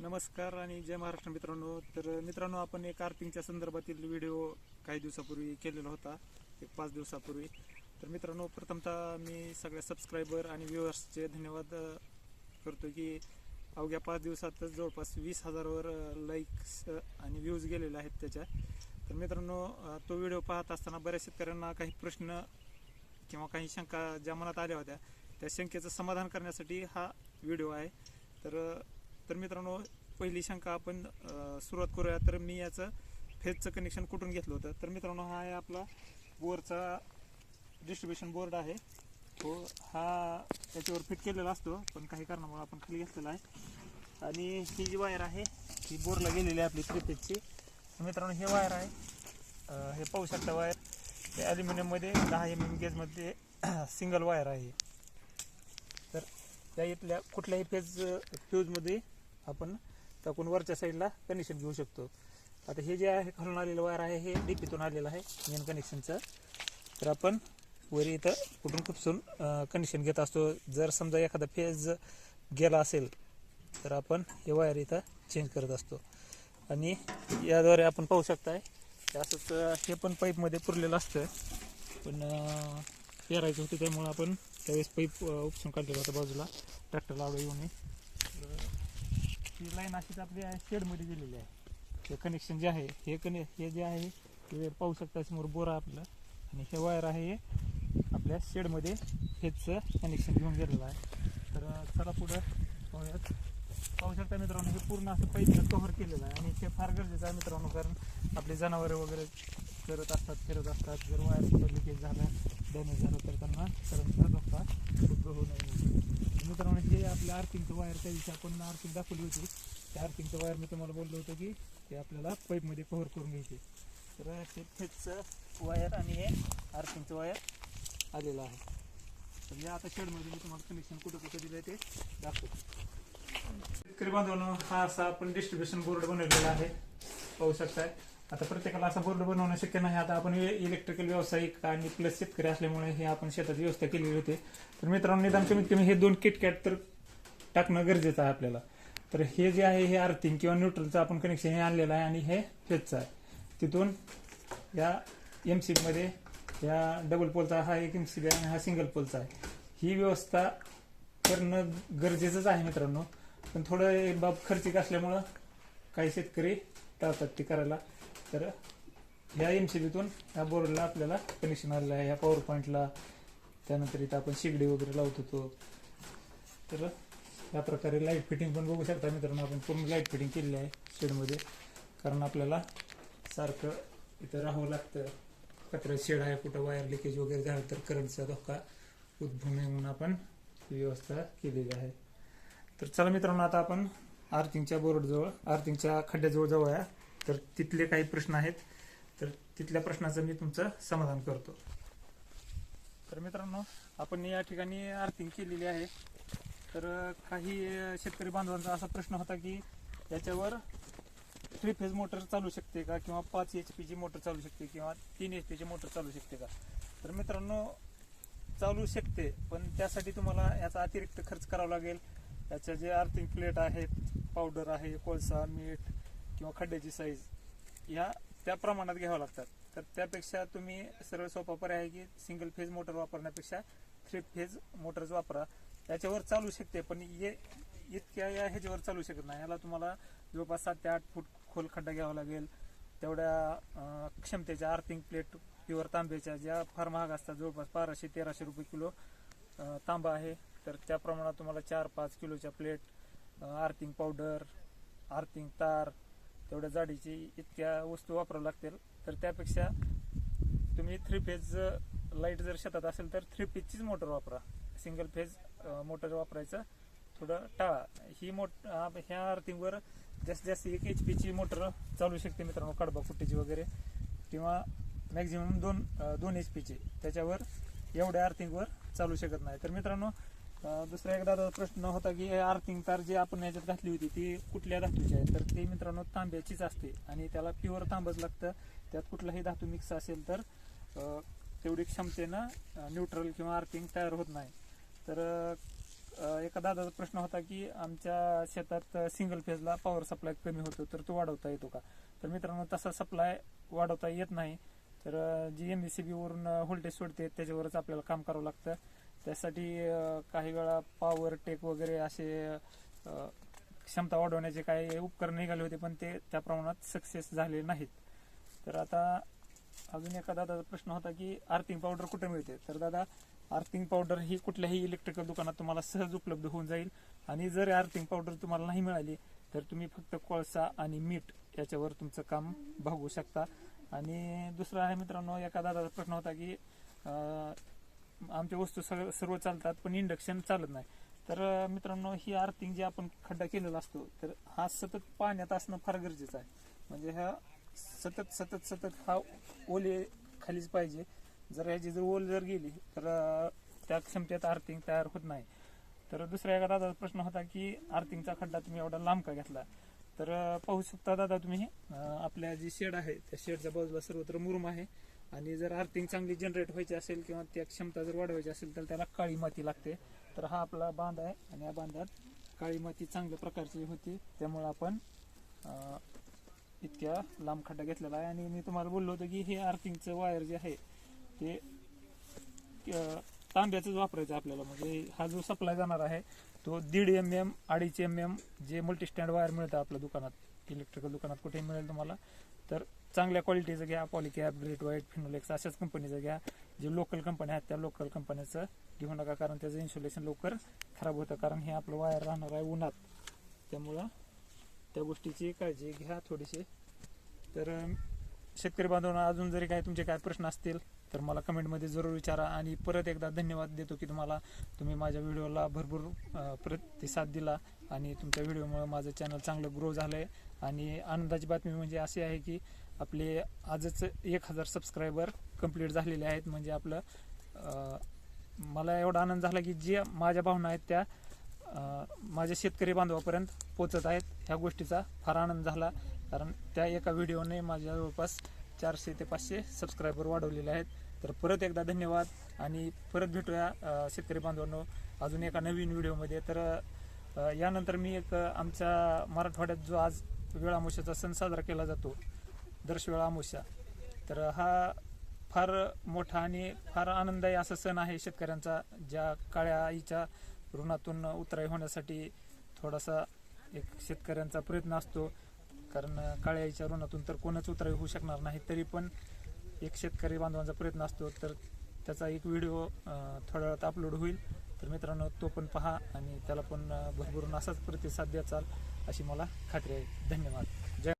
नमस्कार आणि जय महाराष्ट्र मित्रांनो. तर मित्रांनो आपण एक आर्थिंगच्या संदर्भातील व्हिडिओ काही दिवसापूर्वी केलेला होता. एक पाच दिवसापूर्वी. तर मित्रांनो प्रथमतः मी सगळ्या सबस्क्रायबर आणि व्ह्युअर्सचे धन्यवाद करतो की अवघ्या पाच दिवसातच जवळपास वीस हजारावर लाईक्स आणि व्ह्यूज गेलेले आहेत त्याच्या. तर मित्रांनो तो व्हिडिओ पाहत असताना बऱ्याच शेतकऱ्यांना काही प्रश्न किंवा काही शंका ज्या मनात आल्या होत्या त्या शंकेचं समाधान करण्यासाठी हा व्हिडिओ आहे. तर तर मित्रांनो पहिली शंका आपण सुरुवात करूया. तर मी याचं फेजचं कनेक्शन कुठून घेतलं होतं? तर मित्रांनो हा आहे आपला बोरचा डिस्ट्रीब्युशन बोर्ड आहे. तो हा त्याच्यावर फिट केलेला असतो पण काही कारणामुळे आपण खाली घेतलेला आहे. आणि ही जी वायर आहे ही बोरला गेलेली आहे आपली थ्री मित्रांनो हे वायर आहे. हे पाहू शकता वायर हे ॲल्युमिनियममध्ये दहा एम एम गेजमध्ये सिंगल वायर आहे. तर त्या इथल्या कुठल्याही फेज फ्यूजमध्ये आपण टाकून वरच्या साईडला कनेक्शन घेऊ शकतो. आता हे जे आहे खालून आलेलं वायर आहे हे डीपीतून आलेलं आहे मेन कनेक्शनचं तर आपण वर इथं कुठून खुपसून कनेक्शन घेत असतो. जर समजा एखादा फेज गेला असेल तर आपण हे वायर इथं चेंज करत असतो. आणि याद्वारे आपण पाहू शकताय असंच हे पण पाईपमध्ये पुरलेलं असतं. पण अं, पेरायचं होतं त्यामुळं आपण त्यावेळेस पाईप उपसून काढलेला होता बाजूला. ट्रॅक्टर लावलं येऊ नये ही लाईन अशीच आपली शेडमध्ये गेलेली आहे. हे कनेक्शन जे आहे हे कने हे जे आहे हे पाहू शकता समोर बोरा आपलं. आणि हे वायर आहे हे आपल्या शेडमध्ये हेचं कनेक्शन घेऊन गेलेलं आहे. तर चला पुढं पाहूयात. पाहू शकता मित्रांनो हे पूर्ण असं पाईपनं कव्हर केलेलं आहे. आणि हे फार गरजेचं आहे मित्रांनो कारण आपले जनावरे वगैरे करत असतात फिरत असतात. जर वायर कुठं लिकेज झालं डॅमेज झालं तर त्यांना करंटचा धोका होऊ नये. मित्रांनो हे आपल्या आर्थिंगचं वायर त्या दिवशी आपण आर्थिंग दाखवली होती. त्या आर्थिंगचं वायर मी तुम्हाला बोललो होतो की ते आपल्याला पाईपमध्ये कव्हर करून घ्यायचे. तर हे फेजचं वायर आणि हे आर्थिंगचं वायर आलेलं आहे. तर या आता शेडमध्ये मी तुम्हाला कनेक्शन कुठं कुठं दिलं आहे ते दाखवतो. शेतकरी बांधवांनो हा असा आपण डिस्ट्रीब्युशन बोर्ड बनवलेला आहे. पाहू शकताय. आता प्रत्येकाला असा बोर्ड बनवणं शक्य नाही. आता आपण इलेक्ट्रिकल व्यावसायिक आणि प्लस शेतकरी असल्यामुळे हे आपण शेतात व्यवस्था केलेली होती. तर मित्रांनो निदान कमीत कमी हे दोन किटकॅट तर टाकणं गरजेचं आहे आपल्याला. तर हे जे आहे हे अर्थिंग किंवा न्यूट्रलचं आपण कनेक्शन हे आणलेलं आहे आणि हे फेजचं आहे. तिथून या एम सी मध्ये या डबल पोलचा हा एक एम सी बी आणि हा सिंगल पोलचा आहे. ही व्यवस्था करणं गरजेचंच आहे मित्रांनो. पण थोडं बाब खर्चिक असल्यामुळं काही शेतकरी टाळतात ते करायला. तर ह्या एम सी बीतून ह्या बोर्डला आपल्याला कनेक्शन आलेलं आहे. ह्या पॉवर पॉईंटला त्यानंतर इथं आपण शिगडी वगैरे लावत होतो. तर या प्रकारे लाइट फिटिंग पण बघू शकता मित्रांनो आपण पूर्ण लाइट फिटिंग केलेली आहे शेडमध्ये कारण आपल्याला सारखं इथं राहावं लागतं. कचरा शेड आहे कुठं वायर लिकेज वगैरे झालं तर करंटचा धोका उद्भवू नये म्हणून आपण व्यवस्था केलेली आहे. तर चला मित्रांनो आता आपण आर्थिंगच्या बोर्डजवळ आर्थिंगच्या खड्ड्याजवळ जाऊया. तर तिथले काही प्रश्न आहेत. तर तिथल्या प्रश्नाचं मी तुमचं समाधान करतो. तर मित्रांनो आपण या ठिकाणी आर्थिंग केलेली आहे. तर काही शेतकरी बांधवांचा असा प्रश्न होता की याच्यावर थ्री फेज मोटर चालू शकते का? किंवा पाच एच पीची मोटर चालू शकते किंवा तीन एच पीची मोटर चालू शकते का? तर मित्रांनो चालू शकते पण त्यासाठी तुम्हाला याचा अतिरिक्त खर्च करावा लागेल. याच्या जे अर्थिंग प्लेट आहेत पावडर आहे कोळसा मीठ किंवा खड्ड्याची साईज ह्या त्या प्रमाणात घ्याव्या लागतात. तर त्यापेक्षा तुम्ही सरळ सोपा पर्याय आहे की सिंगल फेज मोटर वापरण्यापेक्षा थ्री फेज मोटर्स वापरा. याच्यावर चालू शकते पण ये इतक्या या ह्याच्यावर चालू शकत नाही. याला तुम्हाला जवळपास सात ते आठ फूट खोल खड्डा घ्यावा लागेल. तेवढ्या क्षमतेच्या आर्थिंग प्लेट प्युअर तांब्याच्या ज्या फार महाग असतात जवळपास बाराशे तेराशे रुपये किलो तांबा आहे. तर त्या प्रमाणात तुम्हाला चार पाच किलोच्या प्लेट आर्थिंग पावडर आर्थिंग तार तेवढ्या जाडीची इतक्या वस्तू वापरावं लागतील. तर त्यापेक्षा तुम्ही थ्री फेज लाइट जर शेतात असेल तर थ्री फेजचीच मोटर वापरा. सिंगल फेज मोटर वापरायचं. थोडं टाळा. ही मोट ह्या अर्थिंगवर जास्तीत जास्त एक एच पीची मोटर चालू शकते मित्रांनो कडबा कुट्टीची वगैरे. किंवा मॅक्झिमम दोन दोन एच पीची त्याच्यावर एवढ्या अर्थिंगवर चालू शकत नाही. तर मित्रांनो दुसरा एक दादा प्रश्न होता की अर्थिंग तार जी आपण याच्यात घातली होती ती कुठल्या धातूची आहे? तर ते मित्रांनो तांब्याचीच असते आणि त्याला प्युअर तांबच लागतं. त्यात कुठलाही धातू मिक्स असेल तर तेवढी क्षमतेनं न्यूट्रल किंवा आर्थिंग तयार होत नाही. तर एका दादाचा प्रश्न होता की आमच्या शेतात सिंगल फेजला पॉवर सप्लाय कमी होतो तर तो वाढवता येतो का? तर मित्रांनो तसा सप्लाय वाढवता येत नाही. तर जी एम बी सी वरून व्होल्टेज सोडते त्याच्यावरच आपल्याला काम करावं लागतं. त्यासाठी काही वेळा पॉवर टेक वगैरे असे क्षमता वाढवण्याचे काही उपकरण निघाले होते पण ते त्या प्रमाणात सक्सेस झाले नाहीत. तर आता अजून एका दादाचा प्रश्न होता की आर्थिंग पावडर कुठे मिळते? तर दादा आर्थिंग पावडर ही कुठल्याही इलेक्ट्रिकल दुकानात तुम्हाला सहज उपलब्ध होऊन जाईल. आणि जर आर्थिंग पावडर तुम्हाला नाही मिळाली तर तुम्ही फक्त कोळसा आणि मीठ याच्यावर तुमचं काम भागवू शकता. आणि दुसरा आहे मित्रांनो एका दादाचा प्रश्न होता की आमच्या वस्तू सगळं सर्व चालतात पण इंडक्शन चालत नाही. तर मित्रांनो ही आर्थिंग जे आपण खड्डा केलेला असतो तर हा सतत पाण्यात असणं फार गरजेचं आहे. म्हणजे ह्या सतत सतत सतत हा ओले खालीच पाहिजे. जर ह्याची जर ओल जर गेली तर त्या क्षमतेत आर्थिंग तयार होत नाही. तर दुसऱ्या एका दादाचा प्रश्न होता की आर्थिंगचा खड्डा तुम्ही एवढा लांब का घेतला? तर पाहू शकता दादा तुम्ही आपल्या जी शेड आहे त्या शेडच्या बाजूला सर्वत्र मुरुम आहे. आणि जर अर्थिंग चांगली जनरेट व्हायची असेल किंवा त्या क्षमता जर वाढवायची असेल तर त्याला काळी माती लागते. तर हा आपला बांध आहे आणि या बांधात काळी माती चांगल्या प्रकारची होती त्यामुळे आपण इतक्या लांब खड्डा घेतलेला आहे. आणि मी तुम्हाला बोललो होतो की हे अर्थिंगचं वायर जे आहे ते तांब्याचंच वापरायचं आपल्याला. म्हणजे हा जो सप्लाय जाणार आहे तो दीड एम एम अडीच एम एम जे मल्टीस्टँड वायर मिळतं आपल्या दुकानात इलेक्ट्रिकल दुकानात कुठेही मिळेल तुम्हाला. तर चांगल्या क्वालिटीचं घ्या पॉलिकॅप ग्रेट व्हाईट फिनोलेक्स अशाच कंपनीचं घ्या. जे लोकल कंपन्या आहेत त्या लोकल कंपन्याचं घेऊ नका कारण त्याचं इन्सुलेशन लवकर खराब होतं. कारण हे आपलं वायर राहणार आहे उन्हात. त्यामुळं त्या गोष्टीची काळजी घ्या थोडीशी. तर शेतकरी बांधवांना अजून जरी काही तुमचे काय प्रश्न असतील तर मला कमेंटमध्ये जरूर विचारा. आणि परत एकदा धन्यवाद देतो की तुम्हाला तुम्ही माझ्या व्हिडिओला भरपूर प्रतिसाद दिला. आणि तुमच्या व्हिडिओमुळे माझं चॅनल चांगलं ग्रो झालं आहे आणि आनंदाची बातमी म्हणजे अशी आहे की आपले आजच एक हजार सबस्क्रायबर कंप्लीट झालेले आहेत. म्हणजे आपलं मला एवढा आनंद झाला की जे माझ्या भावना आहेत त्या माझ्या शेतकरी बांधवापर्यंत पोचत आहेत. ह्या गोष्टीचा फार आनंद झाला. कारण त्या एका व्हिडिओने माझ्या जवळपास चारशे ते पाचशे सबस्क्रायबर वाढवलेले आहेत. तर परत एकदा धन्यवाद. आणि परत भेटूया शेतकरी बांधवांनो अजून एका नवीन व्हिडिओमध्ये. तर यानंतर मी एक आमच्या मराठवाड्यात जो आज वेळामोशाचा सण साजरा केला जातो दर्शवेळा अमुष्या तर हा फार मोठा आणि फार आनंददायी असा सण आहे शेतकऱ्यांचा ज्या काळ्या आईच्या ऋणातून उतराई होण्यासाठी थोडासा एक शेतकऱ्यांचा प्रयत्न असतो. कारण काळ्या आईच्या ऋणातून तर कोणच उतराई होऊ शकणार नाही तरी पण एक शेतकरी बांधवांचा प्रयत्न असतो. तर त्याचा एक व्हिडिओ थोड्या वेळात अपलोड होईल. तर मित्रांनो तो पण पहा आणि त्याला पण भरभरून असाच प्रतिसाद द्याचाल अशी मला खात्री आहे. धन्यवाद. जय